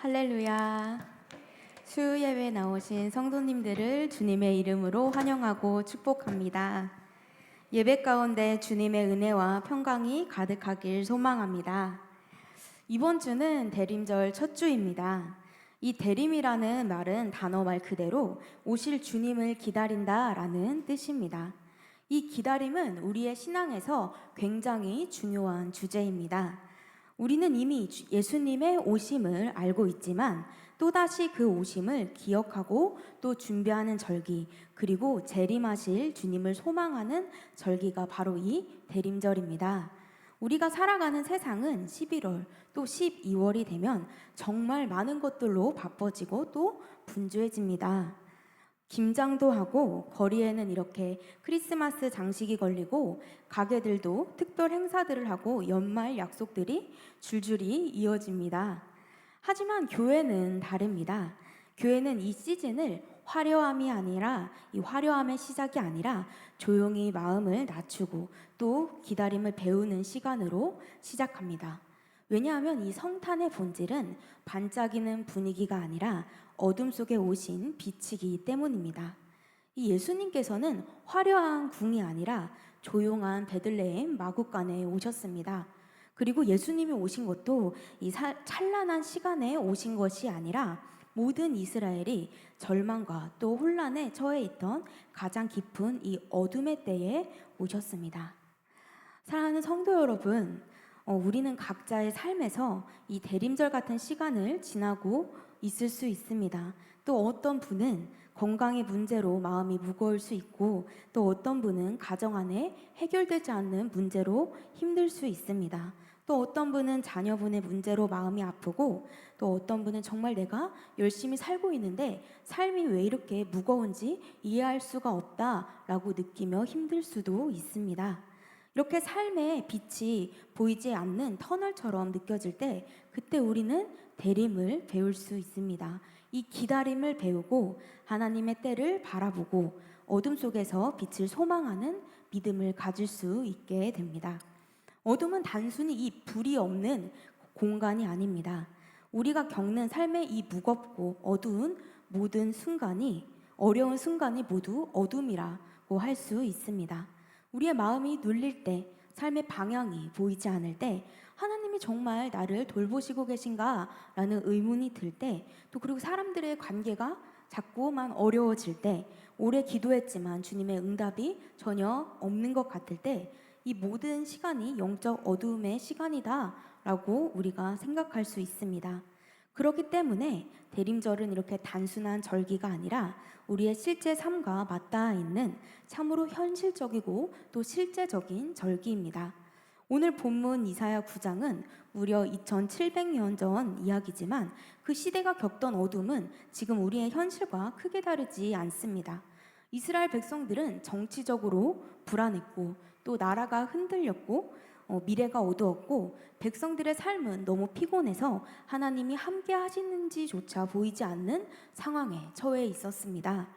할렐루야. 수요 예배 나오신 성도님들을 주님의 이름으로 환영하고 축복합니다. 예배 가운데 주님의 은혜와 평강이 가득하길 소망합니다. 이번 주는 대림절 첫 주입니다. 이 대림이라는 말은 단어 말 그대로 오실 주님을 기다린다 라는 뜻입니다. 이 기다림은 우리의 신앙에서 굉장히 중요한 주제입니다. 우리는 이미 주- 예수님의 오심을 알고 있지만 또다시 그 오심을 기억하고 또 준비하는 절기, 그리고 재림하실 주님을 소망하는 절기가 바로 이 대림절입니다. 우리가 살아가는 세상은 11월 또 12월이 되면 정말 많은 것들로 바빠지고 또 분주해집니다. 김장도 하고 거리에는 이렇게 크리스마스 장식이 걸리고 가게들도 특별 행사들을 하고 연말 약속들이 줄줄이 이어집니다. 하지만 교회는 다릅니다. 교회는 이 시즌을 화려함이 아니라 이 화려함의 시작이 아니라 조용히 마음을 낮추고 또 기다림을 배우는 시간으로 시작합니다. 왜냐하면 이 성탄의 본질은 반짝이는 분위기가 아니라 어둠 속에 오신 빛이기 때문입니다. 이 예수님께서는 화려한 궁이 아니라 조용한 베들레헴 마국간에 오셨습니다. 그리고 예수님이 오신 것도 이 사- 찬란한 시간에 오신 것이 아니라 모든 이스라엘이 절망과 또 혼란에 처해 있던 가장 깊은 이 어둠의 때에 오셨습니다. 사랑하는 성도 여러분, 어, 우리는 각자의 삶에서 이 대림절 같은 시간을 지나고 있을 수 있습니다. 또 어떤 분은 건강의 문제로 마음이 무거울 수 있고 또 어떤 분은 가정 안에 해결되지 않는 문제로 힘들 수 있습니다. 또 어떤 분은 자녀분의 문제로 마음이 아프고 또 어떤 분은 정말 내가 열심히 살고 있는데 삶이 왜 이렇게 무거운지 이해할 수가 없다라고 느끼며 힘들 수도 있습니다. 이렇게 삶의 빛이 보이지 않는 터널처럼 느껴질 때 그때 우리는 대림을 배울 수 있습니다. 이 기다림을 배우고 하나님의 때를 바라보고 어둠 속에서 빛을 소망하는 믿음을 가질 수 있게 됩니다. 어둠은 단순히 이 불이 없는 공간이 아닙니다. 우리가 겪는 삶의 이 무겁고 어두운 모든 순간이 어려운 순간이 모두 어둠이라고 할 수 있습니다. 우리의 마음이 눌릴 때, 삶의 방향이 보이지 않을 때, 하나님이 정말 나를 돌보시고 계신가? 라는 의문이 들 때, 또 그리고 사람들의 관계가 자꾸만 어려워질 때, 오래 기도했지만 주님의 응답이 전혀 없는 것 같을 때, 이 모든 시간이 영적 어두움의 시간이다라고 우리가 생각할 수 있습니다. 그렇기 때문에 대림절은 이렇게 단순한 절기가 아니라 우리의 실제 삶과 맞닿아 있는 참으로 현실적이고 또 실제적인 절기입니다. 오늘 본문 이사야 9장은 무려 2700년 전 이야기지만 그 시대가 겪던 어둠은 지금 우리의 현실과 크게 다르지 않습니다. 이스라엘 백성들은 정치적으로 불안했고 또 나라가 흔들렸고 어, 미래가 어두웠고 백성들의 삶은 너무 피곤해서 하나님이 함께 하시는지조차 보이지 않는 상황에 처해 있었습니다.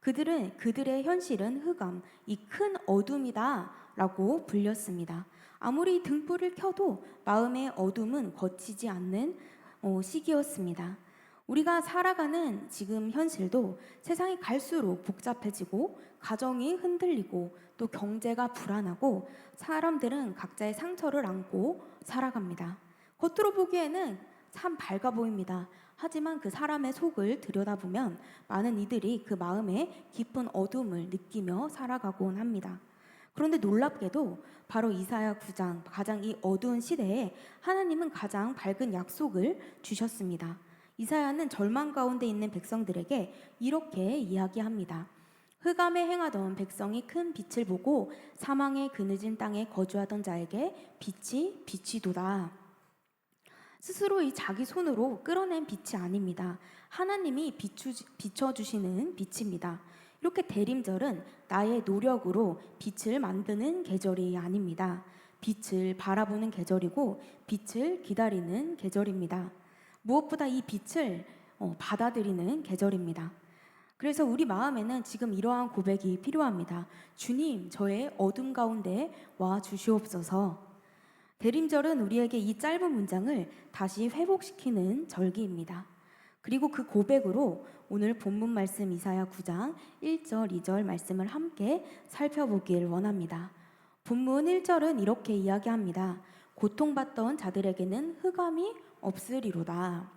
그들은 그들의 현실은 흑암, 이 큰 어둠이다라고 불렸습니다. 아무리 등불을 켜도 마음의 어둠은 거치지 않는 어, 시기였습니다. 우리가 살아가는 지금 현실도 세상이 갈수록 복잡해지고 가정이 흔들리고 또 경제가 불안하고 사람들은 각자의 상처를 안고 살아갑니다. 겉으로 보기에는 참 밝아 보입니다. 하지만 그 사람의 속을 들여다보면 많은 이들이 그 마음에 깊은 어둠을 느끼며 살아가곤 합니다. 그런데 놀랍게도 바로 이사야 9장 가장 이 어두운 시대에 하나님은 가장 밝은 약속을 주셨습니다. 이사야는 절망 가운데 있는 백성들에게 이렇게 이야기합니다. 흑암에 행하던 백성이 큰 빛을 보고 사망의 그늘진 땅에 거주하던 자에게 빛이 비치도다. 스스로 이 자기 손으로 끌어낸 빛이 아닙니다. 하나님이 비추, 비춰주시는 빛입니다. 이렇게 대림절은 나의 노력으로 빛을 만드는 계절이 아닙니다. 빛을 바라보는 계절이고 빛을 기다리는 계절입니다. 무엇보다 이 빛을 어, 받아들이는 계절입니다. 그래서 우리 마음에는 지금 이러한 고백이 필요합니다. 주님, 저의 어둠 가운데 와 주시옵소서. 대림절은 우리에게 이 짧은 문장을 다시 회복시키는 절기입니다. 그리고 그 고백으로 오늘 본문 말씀 이사야 9장 1절, 2절 말씀을 함께 살펴보길 원합니다. 본문 1절은 이렇게 이야기합니다. 고통받던 자들에게는 흑암이 없으리로다.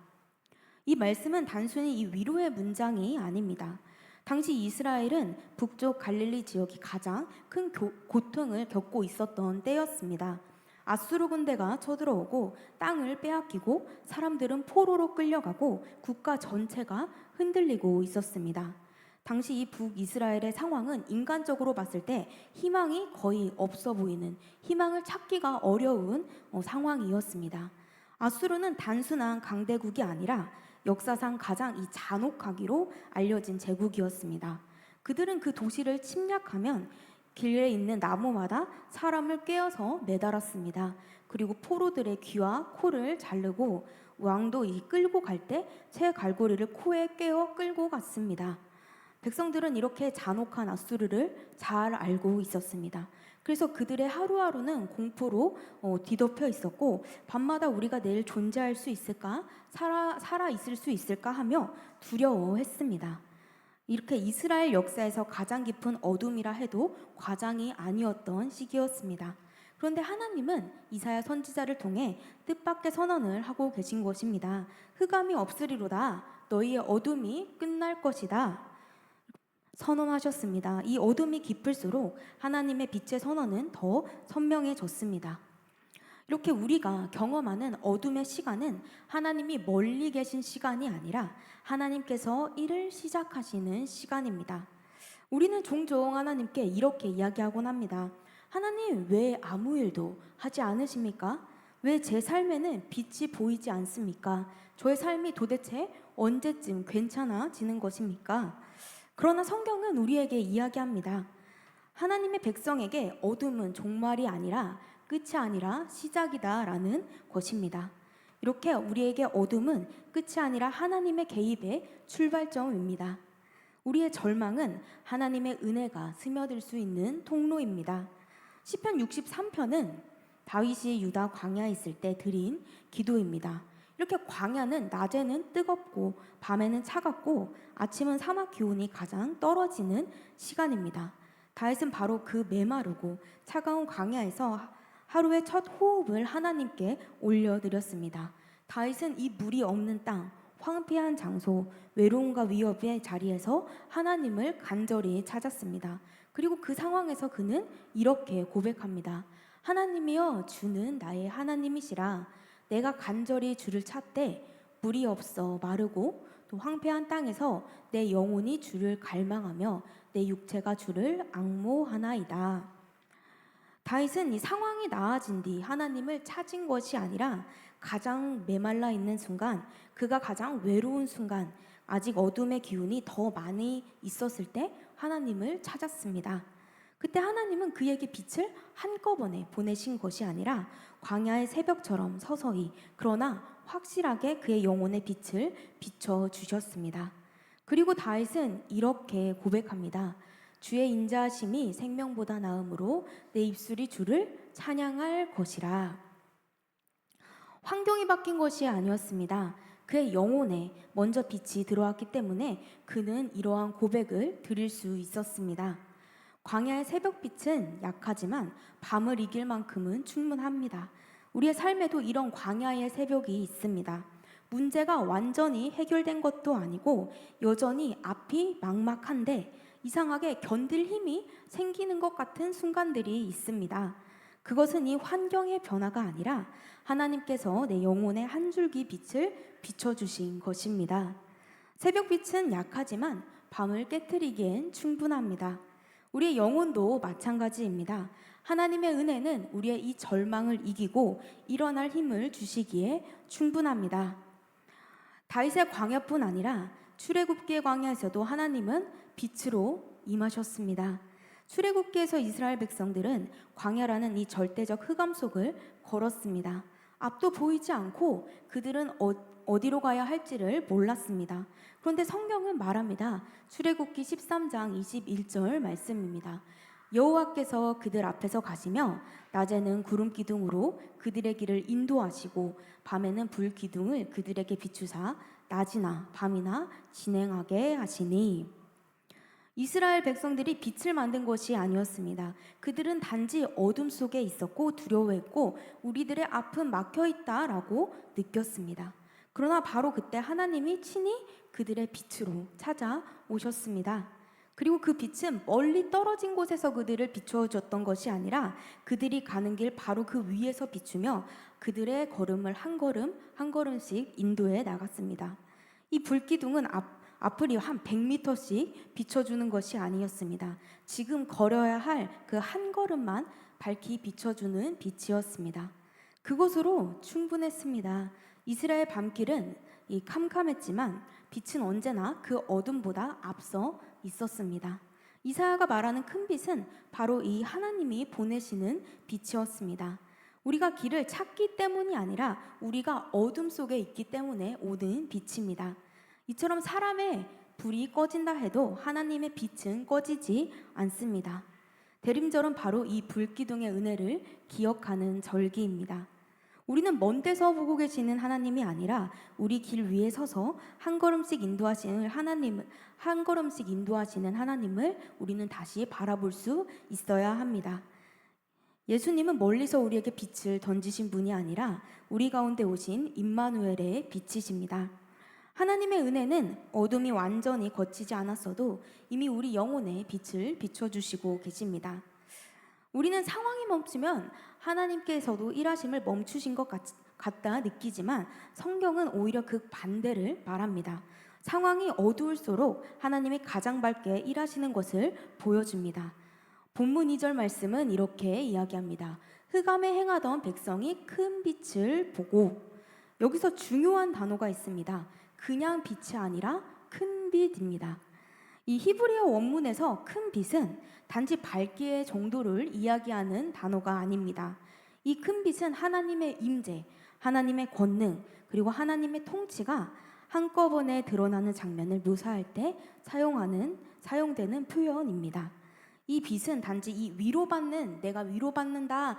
이 말씀은 단순히 이 위로의 문장이 아닙니다. 당시 이스라엘은 북쪽 갈릴리 지역이 가장 큰 교- 고통을 겪고 있었던 때였습니다. 아수르 군대가 쳐들어오고 땅을 빼앗기고 사람들은 포로로 끌려가고 국가 전체가 흔들리고 있었습니다. 당시 이 북이스라엘의 상황은 인간적으로 봤을 때 희망이 거의 없어 보이는 희망을 찾기가 어려운 어, 상황이었습니다. 아수르는 단순한 강대국이 아니라 역사상 가장 이 잔혹하기로 알려진 제국이었습니다. 그들은 그 도시를 침략하면 길에 있는 나무마다 사람을 꿰어서 매달았습니다. 그리고 포로들의 귀와 코를 자르고 왕도 이 끌고 갈 때 새 갈고리를 코에 꿰어 끌고 갔습니다. 백성들은 이렇게 잔혹한 아수르를 잘 알고 있었습니다. 그래서 그들의 하루하루는 공포로 어, 뒤덮여 있었고 밤마다 우리가 내일 존재할 수 있을까 살아 살아 있을 수 있을까 하며 두려워했습니다. 이렇게 이스라엘 역사에서 가장 깊은 어둠이라 해도 과장이 아니었던 시기였습니다. 그런데 하나님은 이사야 선지자를 통해 뜻밖의 선언을 하고 계신 것입니다. 흑암이 없으리로다. 너희의 어둠이 끝날 것이다. 선언하셨습니다. 이 어둠이 깊을수록 하나님의 빛의 선언은 더 선명해졌습니다. 이렇게 우리가 경험하는 어둠의 시간은 하나님이 멀리 계신 시간이 아니라 하나님께서 일을 시작하시는 시간입니다. 우리는 종종 하나님께 이렇게 이야기하곤 합니다. 하나님, 왜 아무 일도 하지 않으십니까? 왜 제 삶에는 빛이 보이지 않습니까? 저의 삶이 도대체 언제쯤 괜찮아지는 것입니까? 그러나 성경은 우리에게 이야기합니다. 하나님의 백성에게 어둠은 종말이 아니라 끝이 아니라 시작이다라는 것입니다. 이렇게 우리에게 어둠은 끝이 아니라 하나님의 개입의 출발점입니다. 우리의 절망은 하나님의 은혜가 스며들 수 있는 통로입니다. 시편 63편은 다윗이 유다 광야에 있을 때 드린 기도입니다. 이렇게 광야는 낮에는 뜨겁고 밤에는 차갑고 아침은 사막 기온이 가장 떨어지는 시간입니다. 다윗은 바로 그 메마르고 차가운 광야에서 하루의 첫 호흡을 하나님께 올려드렸습니다. 다윗은 이 물이 없는 땅, 황폐한 장소, 외로움과 위협의 자리에서 하나님을 간절히 찾았습니다. 그리고 그 상황에서 그는 이렇게 고백합니다. 하나님이여 주는 나의 하나님이시라 내가 간절히 주를 찾되 물이 없어 마르고 또 황폐한 땅에서 내 영혼이 주를 갈망하며 내 육체가 주를 악모하나이다. 다윗은 이 상황이 나아진 뒤 하나님을 찾은 것이 아니라 가장 메말라 있는 순간, 그가 가장 외로운 순간, 아직 어둠의 기운이 더 많이 있었을 때 하나님을 찾았습니다. 그때 하나님은 그에게 빛을 한꺼번에 보내신 것이 아니라 광야의 새벽처럼 서서히 그러나 확실하게 그의 영혼의 빛을 비춰 주셨습니다. 그리고 다윗은 이렇게 고백합니다. 주의 인자하심이 생명보다 나음으로 내 입술이 주를 찬양할 것이라. 환경이 바뀐 것이 아니었습니다. 그의 영혼에 먼저 빛이 들어왔기 때문에 그는 이러한 고백을 드릴 수 있었습니다. 광야의 새벽빛은 약하지만 밤을 이길 만큼은 충분합니다. 우리의 삶에도 이런 광야의 새벽이 있습니다. 문제가 완전히 해결된 것도 아니고 여전히 앞이 막막한데 이상하게 견딜 힘이 생기는 것 같은 순간들이 있습니다. 그것은 이 환경의 변화가 아니라 하나님께서 내 영혼의 한 줄기 빛을 비춰주신 것입니다. 새벽빛은 약하지만 밤을 깨뜨리기엔 충분합니다. 우리의 영혼도 마찬가지입니다. 하나님의 은혜는 우리의 이 절망을 이기고 일어날 힘을 주시기에 충분합니다. 다윗의 광야뿐 아니라 출애굽기의 광야에서도 하나님은 빛으로 임하셨습니다. 출애굽기에서 이스라엘 백성들은 광야라는 이 절대적 흑암 속을 걸었습니다. 앞도 보이지 않고 그들은 어, 어디로 가야 할지를 몰랐습니다. 그런데 성경은 말합니다. 출애굽기 13장 21절 말씀입니다. 여호와께서 그들 앞에서 가시며 낮에는 구름 기둥으로 그들의 길을 인도하시고 밤에는 불 기둥을 그들에게 비추사 낮이나 밤이나 진행하게 하시니 이스라엘 백성들이 빛을 만든 것이 아니었습니다. 그들은 단지 어둠 속에 있었고 두려워했고 우리들의 앞은 막혀 있다라고 느꼈습니다. 그러나 바로 그때 하나님이 친히 그들의 빛으로 찾아오셨습니다. 그리고 그 빛은 멀리 떨어진 곳에서 그들을 비추어 줬던 것이 아니라 그들이 가는 길 바로 그 위에서 비추며 그들의 걸음을 한 걸음 한 걸음씩 인도해 나갔습니다. 이 불기둥은 앞 앞을 한 100m씩 비춰주는 것이 아니었습니다. 지금 걸어야 할 그 한 걸음만 밝히 비춰주는 빛이었습니다. 그것으로 충분했습니다. 이스라엘 밤길은 이 캄캄했지만 빛은 언제나 그 어둠보다 앞서 있었습니다. 이사야가 말하는 큰 빛은 바로 이 하나님이 보내시는 빛이었습니다. 우리가 길을 찾기 때문이 아니라 우리가 어둠 속에 있기 때문에 오는 빛입니다. 이처럼 사람의 불이 꺼진다 해도 하나님의 빛은 꺼지지 않습니다. 대림절은 바로 이 불기둥의 은혜를 기억하는 절기입니다. 우리는 먼 데서 보고 계시는 하나님이 아니라 우리 길 위에 서서 한 걸음씩 인도하시는 하나님을 한 걸음씩 인도하시는 하나님을 우리는 다시 바라볼 수 있어야 합니다. 예수님은 멀리서 우리에게 빛을 던지신 분이 아니라 우리 가운데 오신 임마누엘의 빛이십니다. 하나님의 은혜는 어둠이 완전히 거치지 않았어도 이미 우리 영혼에 빛을 비춰주시고 계십니다. 우리는 상황이 멈추면 하나님께서도 일하심을 멈추신 것 같, 같다 느끼지만 성경은 오히려 그 반대를 말합니다. 상황이 어두울수록 하나님이 가장 밝게 일하시는 것을 보여줍니다. 본문 2절 말씀은 이렇게 이야기합니다. 흑암에 행하던 백성이 큰 빛을 보고 여기서 중요한 단어가 있습니다. 그냥 빛이 아니라 큰 빛입니다. 이 히브리어 원문에서 큰 빛은 단지 밝기의 정도를 이야기하는 단어가 아닙니다. 이 큰 빛은 하나님의 임재, 하나님의 권능, 그리고 하나님의 통치가 한꺼번에 드러나는 장면을 묘사할 때 사용하는 사용되는 표현입니다. 이 빛은 단지 이 위로받는 내가 위로받는다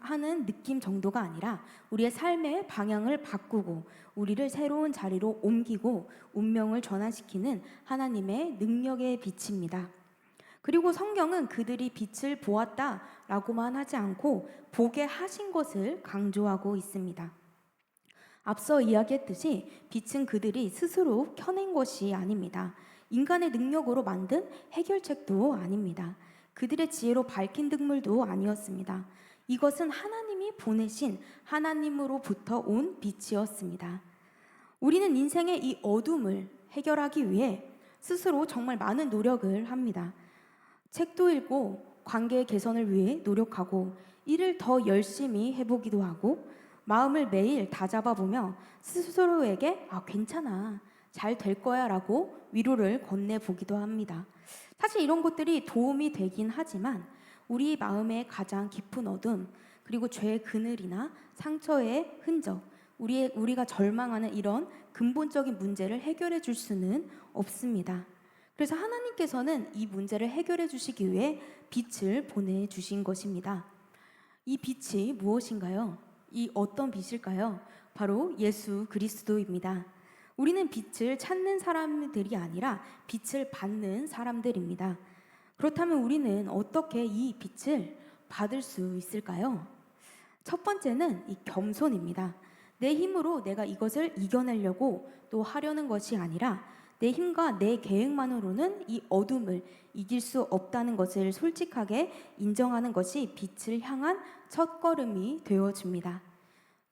하는 느낌 정도가 아니라 우리의 삶의 방향을 바꾸고 우리를 새로운 자리로 옮기고 운명을 전환시키는 하나님의 능력의 빛입니다. 그리고 성경은 그들이 빛을 보았다 라고만 하지 않고 보게 하신 것을 강조하고 있습니다. 앞서 이야기했듯이 빛은 그들이 스스로 켜낸 것이 아닙니다. 인간의 능력으로 만든 해결책도 아닙니다. 그들의 지혜로 밝힌 등물도 아니었습니다. 이것은 하나님이 보내신 하나님으로부터 온 빛이었습니다. 우리는 인생의 이 어둠을 해결하기 위해 스스로 정말 많은 노력을 합니다. 책도 읽고 관계 개선을 위해 노력하고 일을 더 열심히 해보기도 하고 마음을 매일 다잡아보며 스스로에게 아, 괜찮아. 잘 될 거야 라고 위로를 건네보기도 합니다. 사실 이런 것들이 도움이 되긴 하지만 우리 마음의 가장 깊은 어둠, 그리고 죄의 그늘이나 상처의 흔적, 우리의, 우리가 절망하는 이런 근본적인 문제를 해결해 줄 수는 없습니다. 그래서 하나님께서는 이 문제를 해결해 주시기 위해 빛을 보내주신 것입니다. 이 빛이 무엇인가요? 이 어떤 빛일까요? 바로 예수 그리스도입니다. 우리는 빛을 찾는 사람들이 아니라 빛을 받는 사람들입니다. 그렇다면 우리는 어떻게 이 빛을 받을 수 있을까요? 첫 번째는 이 겸손입니다. 내 힘으로 내가 이것을 이겨내려고 또 하려는 것이 아니라 내 힘과 내 계획만으로는 이 어둠을 이길 수 없다는 것을 솔직하게 인정하는 것이 빛을 향한 첫 걸음이 되어줍니다.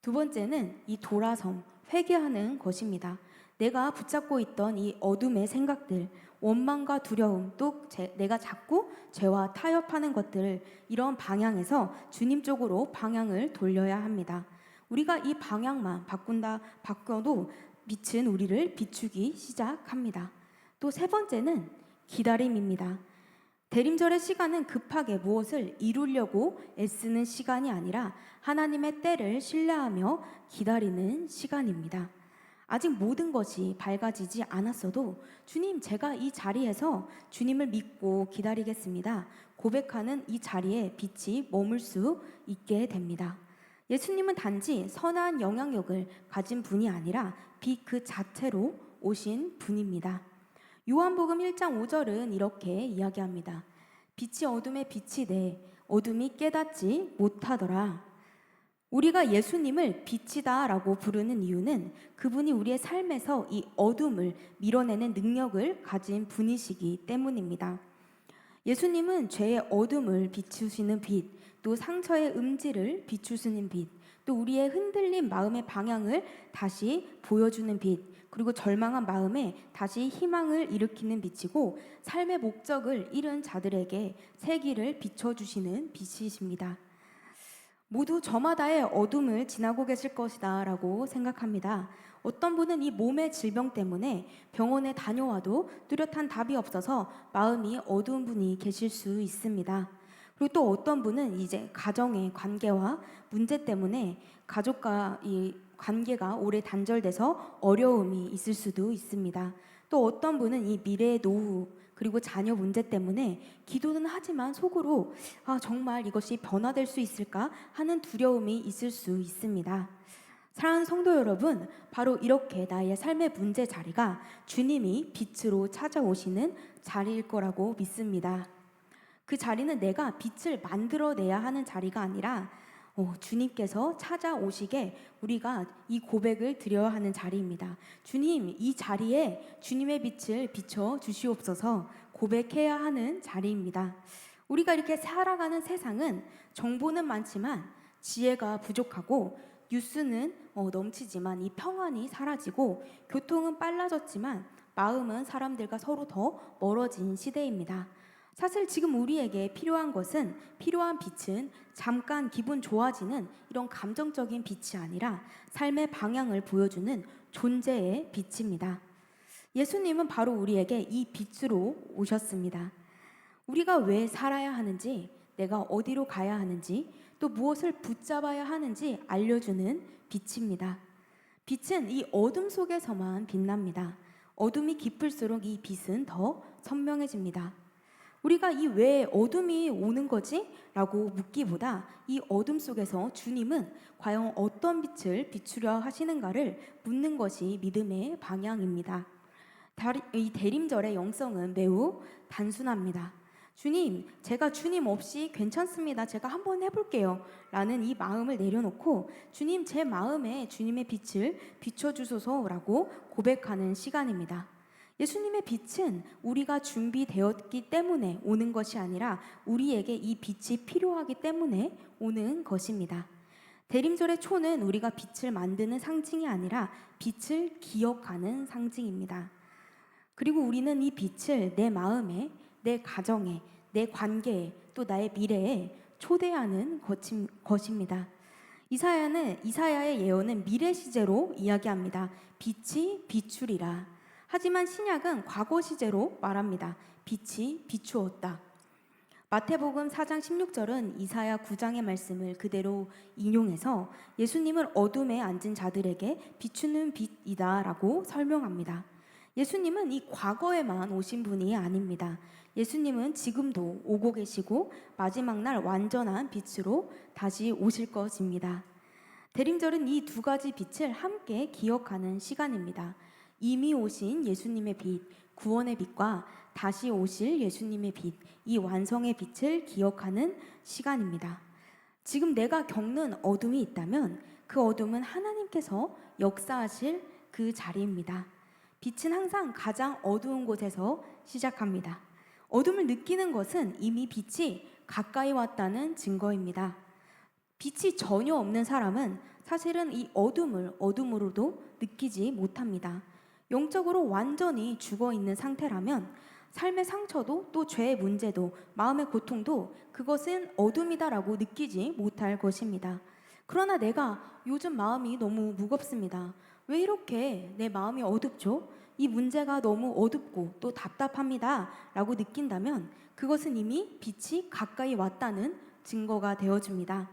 두 번째는 이 돌아섬, 회개하는 것입니다. 내가 붙잡고 있던 이 어둠의 생각들, 원망과 두려움, 또 제, 내가 자꾸 죄와 타협하는 것들, 이런 방향에서 주님 쪽으로 방향을 돌려야 합니다. 우리가 이 방향만 바꾼다, 바꿔도 빛은 우리를 비추기 시작합니다. 또 세 번째는 기다림입니다. 대림절의 시간은 급하게 무엇을 이루려고 애쓰는 시간이 아니라 하나님의 때를 신뢰하며 기다리는 시간입니다. 아직 모든 것이 밝아지지 않았어도 주님, 제가 이 자리에서 주님을 믿고 기다리겠습니다. 고백하는 이 자리에 빛이 머물 수 있게 됩니다. 예수님은 단지 선한 영향력을 가진 분이 아니라 빛 그 자체로 오신 분입니다. 요한복음 1장 5절은 이렇게 이야기합니다. 빛이 어둠에 빛이 돼 어둠이 깨닫지 못하더라. 우리가 예수님을 빛이다라고 부르는 이유는 그분이 우리의 삶에서 이 어둠을 밀어내는 능력을 가진 분이시기 때문입니다. 예수님은 죄의 어둠을 비추시는 빛, 또 상처의 음지를 비추시는 빛, 또 우리의 흔들린 마음의 방향을 다시 보여주는 빛, 그리고 절망한 마음에 다시 희망을 일으키는 빛이고 삶의 목적을 잃은 자들에게 새 길을 비춰주시는 빛이십니다. 모두 저마다의 어둠을 지나고 계실 것이다 라고 생각합니다. 어떤 분은 이 몸의 질병 때문에 병원에 다녀와도 뚜렷한 답이 없어서 마음이 어두운 분이 계실 수 있습니다. 그리고 또 어떤 분은 이제 가정의 관계와 문제 때문에 가족과 이 관계가 오래 단절돼서 어려움이 있을 수도 있습니다. 또 어떤 분은 이 미래의 노후 그리고 자녀 문제 때문에 기도는 하지만 속으로 아, 정말 이것이 변화될 수 있을까 하는 두려움이 있을 수 있습니다. 사랑하는 성도 여러분, 바로 이렇게 나의 삶의 문제 자리가 주님이 빛으로 찾아오시는 자리일 거라고 믿습니다. 그 자리는 내가 빛을 만들어내야 하는 자리가 아니라 어, 주님께서 찾아오시게 우리가 이 고백을 드려야 하는 자리입니다. 주님, 이 자리에 주님의 빛을 비춰 주시옵소서 고백해야 하는 자리입니다. 우리가 이렇게 살아가는 세상은 정보는 많지만 지혜가 부족하고 뉴스는 어, 넘치지만 이 평안이 사라지고 교통은 빨라졌지만 마음은 사람들과 서로 더 멀어진 시대입니다. 사실 지금 우리에게 필요한 것은 필요한 빛은 잠깐 기분 좋아지는 이런 감정적인 빛이 아니라 삶의 방향을 보여주는 존재의 빛입니다. 예수님은 바로 우리에게 이 빛으로 오셨습니다. 우리가 왜 살아야 하는지, 내가 어디로 가야 하는지, 또 무엇을 붙잡아야 하는지 알려주는 빛입니다. 빛은 이 어둠 속에서만 빛납니다. 어둠이 깊을수록 이 빛은 더 선명해집니다. 우리가 이 왜 어둠이 오는 거지? 라고 묻기보다 이 어둠 속에서 주님은 과연 어떤 빛을 비추려 하시는가를 묻는 것이 믿음의 방향입니다. 이 대림절의 영성은 매우 단순합니다. 주님, 제가 주님 없이 괜찮습니다. 제가 한번 해볼게요. 라는 이 마음을 내려놓고 주님, 제 마음에 주님의 빛을 비춰주소서라고 고백하는 시간입니다. 예수님의 빛은 우리가 준비되었기 때문에 오는 것이 아니라 우리에게 이 빛이 필요하기 때문에 오는 것입니다. 대림절의 초는 우리가 빛을 만드는 상징이 아니라 빛을 기억하는 상징입니다. 그리고 우리는 이 빛을 내 마음에, 내 가정에, 내 관계에, 또 나의 미래에 초대하는 것입니다. 이사야는 이사야의 예언은 미래 시제로 이야기합니다. 빛이 비추리라. 하지만 신약은 과거 시제로 말합니다. 빛이 비추었다. 마태복음 4장 16절은 이사야 9장의 말씀을 그대로 인용해서 예수님을 어둠에 앉은 자들에게 비추는 빛이다라고 설명합니다. 예수님은 이 과거에만 오신 분이 아닙니다. 예수님은 지금도 오고 계시고 마지막 날 완전한 빛으로 다시 오실 것입니다. 대림절은 이 두 가지 빛을 함께 기억하는 시간입니다. 이미 오신 예수님의 빛, 구원의 빛과 다시 오실 예수님의 빛, 이 완성의 빛을 기억하는 시간입니다. 지금 내가 겪는 어둠이 있다면 그 어둠은 하나님께서 역사하실 그 자리입니다. 빛은 항상 가장 어두운 곳에서 시작합니다. 어둠을 느끼는 것은 이미 빛이 가까이 왔다는 증거입니다. 빛이 전혀 없는 사람은 사실은 이 어둠을 어둠으로도 느끼지 못합니다. 영적으로 완전히 죽어 있는 상태라면 삶의 상처도 또 죄의 문제도 마음의 고통도 그것은 어둠이다라고 느끼지 못할 것입니다. 그러나 내가 요즘 마음이 너무 무겁습니다. 왜 이렇게 내 마음이 어둡죠? 이 문제가 너무 어둡고 또 답답합니다. 라고 느낀다면 그것은 이미 빛이 가까이 왔다는 증거가 되어줍니다.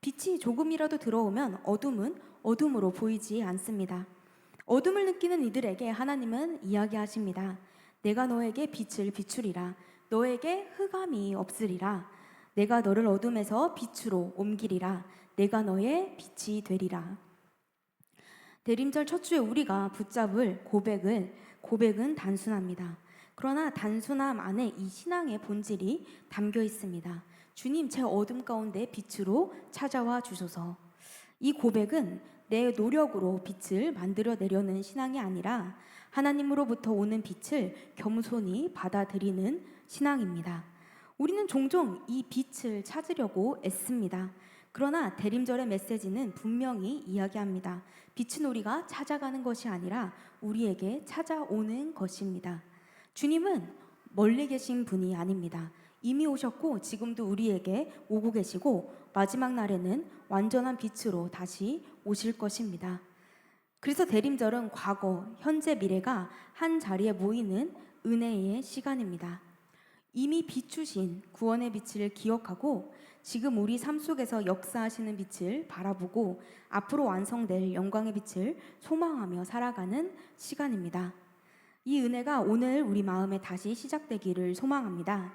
빛이 조금이라도 들어오면 어둠은 어둠으로 보이지 않습니다. 어둠을 느끼는 이들에게 하나님은 이야기하십니다. 내가 너에게 빛을 비추리라. 너에게 흑암이 없으리라. 내가 너를 어둠에서 빛으로 옮기리라. 내가 너의 빛이 되리라. 대림절 첫 주에 우리가 붙잡을 고백을 고백은 단순합니다. 그러나 단순함 안에 이 신앙의 본질이 담겨 있습니다. 주님 제 어둠 가운데 빛으로 찾아와 주소서. 이 고백은 내 노력으로 빛을 만들어 내려는 신앙이 아니라 하나님으로부터 오는 빛을 겸손히 받아들이는 신앙입니다. 우리는 종종 이 빛을 찾으려고 애씁니다. 그러나 대림절의 메시지는 분명히 이야기합니다. 빛은 우리가 찾아가는 것이 아니라 우리에게 찾아오는 것입니다. 주님은 멀리 계신 분이 아닙니다. 이미 오셨고 지금도 우리에게 오고 계시고 마지막 날에는 완전한 빛으로 다시 오실 것입니다. 그래서 대림절은 과거, 현재, 미래가 한 자리에 모이는 은혜의 시간입니다. 이미 비추신 구원의 빛을 기억하고 지금 우리 삶 속에서 역사하시는 빛을 바라보고 앞으로 완성될 영광의 빛을 소망하며 살아가는 시간입니다. 이 은혜가 오늘 우리 마음에 다시 시작되기를 소망합니다.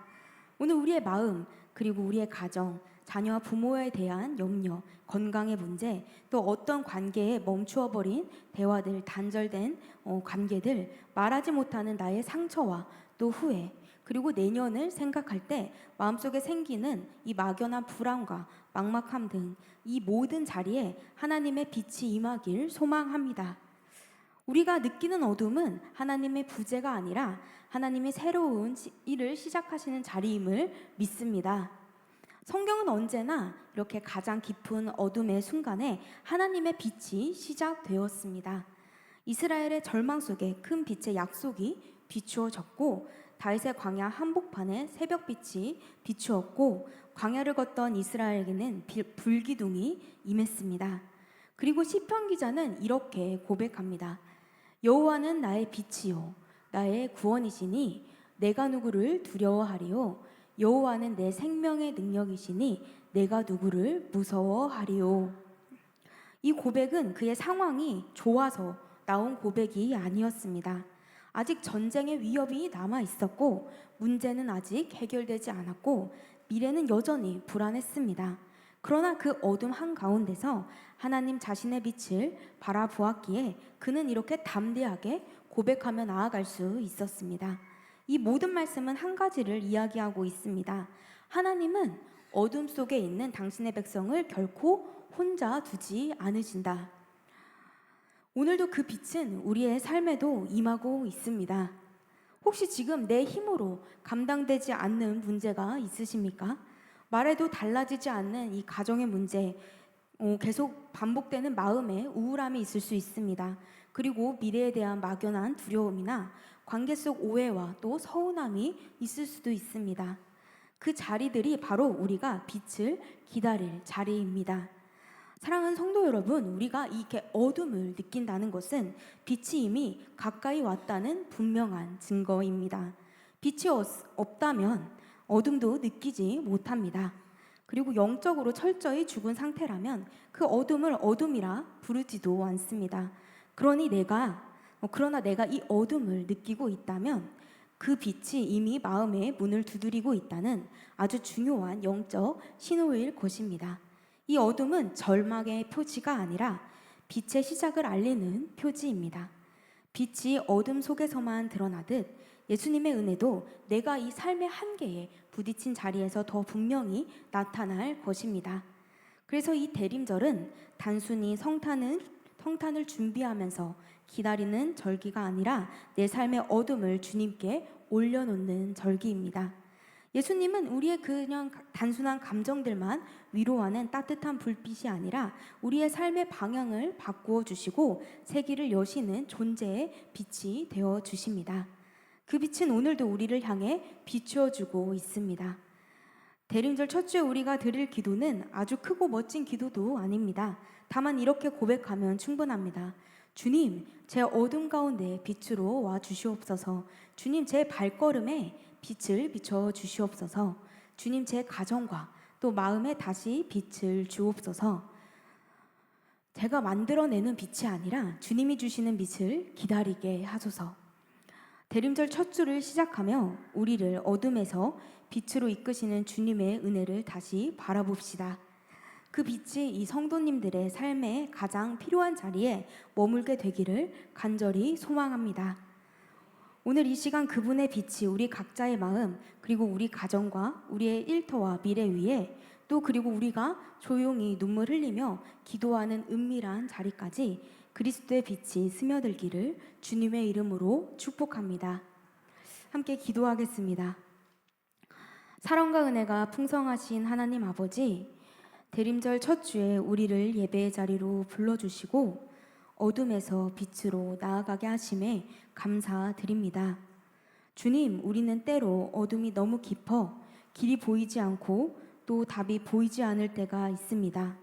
오늘 우리의 마음, 그리고 우리의 가정, 자녀와 부모에 대한 염려, 건강의 문제, 또 어떤 관계에 멈추어버린 대화들, 단절된 어, 관계들, 말하지 못하는 나의 상처와 또 후회, 그리고 내년을 생각할 때 마음속에 생기는 이 막연한 불안과 막막함 등 이 모든 자리에 하나님의 빛이 임하길 소망합니다. 우리가 느끼는 어둠은 하나님의 부재가 아니라 하나님이 새로운 시- 일을 시작하시는 자리임을 믿습니다. 성경은 언제나 이렇게 가장 깊은 어둠의 순간에 하나님의 빛이 시작되었습니다. 이스라엘의 절망 속에 큰 빛의 약속이 비추어졌고 다윗의 광야 한복판에 새벽빛이 비추었고 광야를 걷던 이스라엘에게는 빌- 불기둥이 임했습니다. 그리고 시편 기자는 이렇게 고백합니다. 여호와는 나의 빛이요 나의 구원이시니 내가 누구를 두려워하리요 여호와는 내 생명의 능력이시니 내가 누구를 무서워하리요 이 고백은 그의 상황이 좋아서 나온 고백이 아니었습니다. 아직 전쟁의 위협이 남아 있었고 문제는 아직 해결되지 않았고 미래는 여전히 불안했습니다. 그러나 그 어둠 한 가운데서 하나님 자신의 빛을 바라보았기에 그는 이렇게 담대하게 고백하며 나아갈 수 있었습니다. 이 모든 말씀은 한 가지를 이야기하고 있습니다. 하나님은 어둠 속에 있는 당신의 백성을 결코 혼자 두지 않으신다. 오늘도 그 빛은 우리의 삶에도 임하고 있습니다. 혹시 지금 내 힘으로 감당되지 않는 문제가 있으십니까? 말해도 달라지지 않는 이 가정의 문제, 어, 계속 반복되는 마음의 우울함이 있을 수 있습니다. 그리고 미래에 대한 막연한 두려움이나 관계 속 오해와 또 서운함이 있을 수도 있습니다. 그 자리들이 바로 우리가 빛을 기다릴 자리입니다. 사랑하는 성도 여러분, 우리가 이렇게 어둠을 느낀다는 것은 빛이 이미 가까이 왔다는 분명한 증거입니다. 빛이 없- 없다면 어둠도 느끼지 못합니다. 그리고 영적으로 철저히 죽은 상태라면 그 어둠을 어둠이라 부르지도 않습니다. 그러니 내가 어, 그러나 내가 이 어둠을 느끼고 있다면 그 빛이 이미 마음의 문을 두드리고 있다는 아주 중요한 영적 신호일 것입니다. 이 어둠은 절망의 표지가 아니라 빛의 시작을 알리는 표지입니다. 빛이 어둠 속에서만 드러나듯 예수님의 은혜도 내가 이 삶의 한계에 부딪힌 자리에서 더 분명히 나타날 것입니다. 그래서 이 대림절은 단순히 성탄을, 성탄을 준비하면서 기다리는 절기가 아니라 내 삶의 어둠을 주님께 올려놓는 절기입니다. 예수님은 우리의 그냥 단순한 감정들만 위로하는 따뜻한 불빛이 아니라 우리의 삶의 방향을 바꾸어 주시고 세기를 여시는 존재의 빛이 되어 주십니다. 그 빛은 오늘도 우리를 향해 비추어 주고 있습니다. 대림절 첫 주에 우리가 드릴 기도는 아주 크고 멋진 기도도 아닙니다. 다만 이렇게 고백하면 충분합니다. 주님, 제 어둠 가운데 빛으로 와 주시옵소서. 주님, 제 발걸음에 빛을 비춰 주시옵소서. 주님, 제 가정과 또 마음에 다시 빛을 주옵소서. 제가 만들어내는 빛이 아니라 주님이 주시는 빛을 기다리게 하소서. 대림절 첫 주를 시작하며 우리를 어둠에서 빛으로 이끄시는 주님의 은혜를 다시 바라봅시다. 그 빛이 이 성도님들의 삶에 가장 필요한 자리에 머물게 되기를 간절히 소망합니다. 오늘 이 시간 그분의 빛이 우리 각자의 마음 그리고 우리 가정과 우리의 일터와 미래 위에 또 그리고 우리가 조용히 눈물 흘리며 기도하는 은밀한 자리까지 그리스도의 빛이 스며들기를 주님의 이름으로 축복합니다. 함께 기도하겠습니다. 사랑과 은혜가 풍성하신 하나님 아버지, 대림절 첫 주에 우리를 예배의 자리로 불러주시고 어둠에서 빛으로 나아가게 하심에 감사드립니다. 주님, 우리는 때로 어둠이 너무 깊어 길이 보이지 않고 또 답이 보이지 않을 때가 있습니다.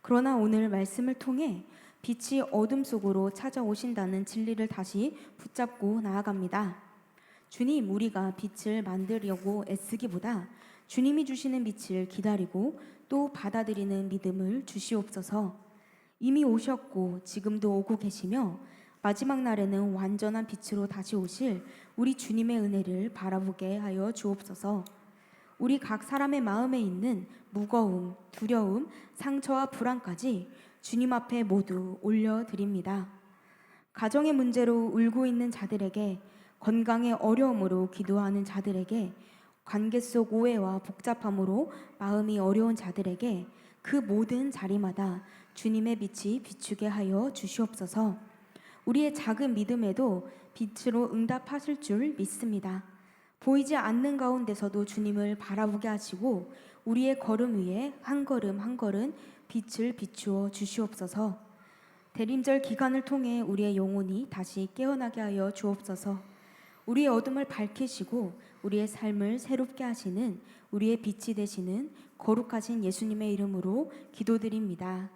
그러나 오늘 말씀을 통해 빛이 어둠 속으로 찾아오신다는 진리를 다시 붙잡고 나아갑니다. 주님, 우리가 빛을 만들려고 애쓰기보다 주님이 주시는 빛을 기다리고 또 받아들이는 믿음을 주시옵소서. 이미 오셨고 지금도 오고 계시며 마지막 날에는 완전한 빛으로 다시 오실 우리 주님의 은혜를 바라보게 하여 주옵소서. 우리 각 사람의 마음에 있는 무거움, 두려움, 상처와 불안까지 주님 앞에 모두 올려드립니다. 가정의 문제로 울고 있는 자들에게 건강의 어려움으로 기도하는 자들에게 관계 속 오해와 복잡함으로 마음이 어려운 자들에게 그 모든 자리마다 주님의 빛이 비추게 하여 주시옵소서. 우리의 작은 믿음에도 빛으로 응답하실 줄 믿습니다. 보이지 않는 가운데서도 주님을 바라보게 하시고 우리의 걸음 위에 한 걸음 한 걸음 빛을 비추어 주시옵소서. 대림절 기간을 통해 우리의 영혼이 다시 깨어나게 하여 주옵소서. 우리의 어둠을 밝히시고 우리의 삶을 새롭게 하시는 우리의 빛이 되시는 거룩하신 예수님의 이름으로 기도드립니다.